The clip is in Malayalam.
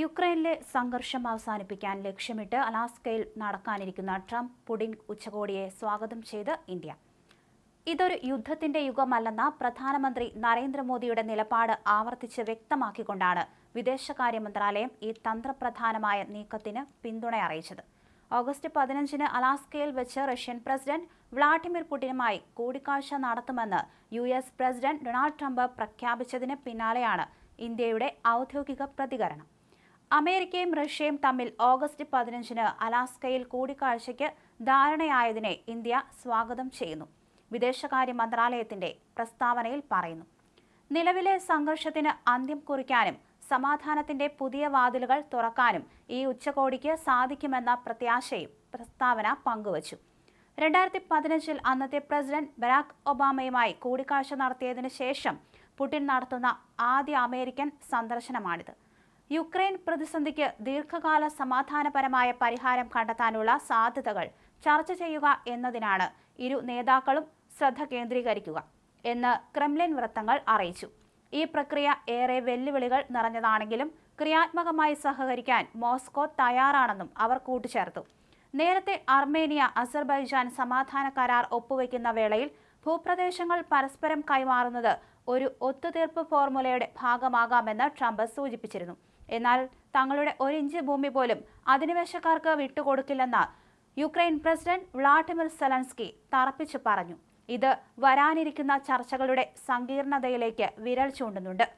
യുക്രൈനിലെ സംഘർഷം അവസാനിപ്പിക്കാൻ ലക്ഷ്യമിട്ട് അലാസ്കയിൽ നടക്കാനിരിക്കുന്ന ട്രംപ് പുടിൻ ഉച്ചകോടിയെ സ്വാഗതം ചെയ്ത് ഇന്ത്യ. ഇതൊരു യുദ്ധത്തിന്റെ യുഗമല്ലെന്ന പ്രധാനമന്ത്രി നരേന്ദ്രമോദിയുടെ നിലപാട് ആവർത്തിച്ച് വ്യക്തമാക്കിക്കൊണ്ടാണ് വിദേശകാര്യ മന്ത്രാലയം ഈ തന്ത്രപ്രധാനമായ നീക്കത്തിന് പിന്തുണ അറിയിച്ചത്. ഓഗസ്റ്റ് പതിനഞ്ചിന് അലാസ്കയിൽ വെച്ച് റഷ്യൻ പ്രസിഡന്റ് വ്ളാഡിമിർ പുടിനുമായി കൂടിക്കാഴ്ച നടത്തുമെന്ന് U S president Donald Trump പ്രഖ്യാപിച്ചതിന് പിന്നാലെയാണ് ഇന്ത്യയുടെ ഔദ്യോഗിക പ്രതികരണം. അമേരിക്കയും റഷ്യയും തമ്മിൽ ഓഗസ്റ്റ് പതിനഞ്ചിന് അലാസ്കയിൽ കൂടിക്കാഴ്ചയ്ക്ക് ധാരണയായതിനെ ഇന്ത്യ സ്വാഗതം ചെയ്യുന്നു. വിദേശകാര്യ മന്ത്രാലയത്തിന്റെ പ്രസ്താവനയിൽ പറയുന്നു. നിലവിലെ സംഘർഷത്തിന് അന്ത്യം കുറിക്കാനും സമാധാനത്തിന്റെ പുതിയ വാതിലുകൾ തുറക്കാനും ഈ ഉച്ചകോടിക്ക് സാധിക്കുമെന്ന പ്രത്യാശയും പ്രസ്താവന പങ്കുവച്ചു. രണ്ടായിരത്തി പതിനഞ്ചിൽ അന്നത്തെ പ്രസിഡന്റ് ബരാക് ഒബാമയുമായി കൂടിക്കാഴ്ച നടത്തിയതിനു ശേഷം പുടിൻ നടത്തുന്ന ആദ്യ അമേരിക്കൻ സന്ദർശനമാണിത്. യുക്രൈൻ പ്രതിസന്ധിക്ക് ദീർഘകാല സമാധാനപരമായ പരിഹാരം കണ്ടെത്താനുള്ള സാധ്യതകൾ ചർച്ച ചെയ്യുക എന്നതിനാണ് ഇരു നേതാക്കളും ശ്രദ്ധ കേന്ദ്രീകരിക്കുക എന്ന് ക്രെംലിൻ വൃത്തങ്ങൾ അറിയിച്ചു. ഈ പ്രക്രിയ ഏറെ വെല്ലുവിളികൾ നിറഞ്ഞതാണെങ്കിലും ക്രിയാത്മകമായി സഹകരിക്കാൻ മോസ്കോ തയ്യാറാണെന്നും അവർ കൂട്ടിച്ചേർത്തു. നേരത്തെ അർമേനിയ അസർബൈജാൻ സമാധാന കരാർ ഒപ്പുവെക്കുന്ന വേളയിൽ ഭൂപ്രദേശങ്ങൾ പരസ്പരം കൈമാറുന്നത് ഒരു ഒത്തുതീർപ്പ് ഫോർമുലയുടെ ഭാഗമാകാമെന്ന് ട്രംപ് സൂചിപ്പിച്ചിരുന്നു. എന്നാൽ തങ്ങളുടെ ഒരിഞ്ച് ഭൂമി പോലും അധിനിവേശക്കാർക്ക് വിട്ടുകൊടുക്കില്ലെന്ന് യുക്രൈൻ പ്രസിഡന്റ് വ്ളാഡിമിർ സെലൻസ്കി തറപ്പിച്ചു പറഞ്ഞു. ഇത് വരാനിരിക്കുന്ന ചർച്ചകളുടെ സങ്കീർണതയിലേക്ക് വിരൽ ചൂണ്ടുന്നുണ്ട്.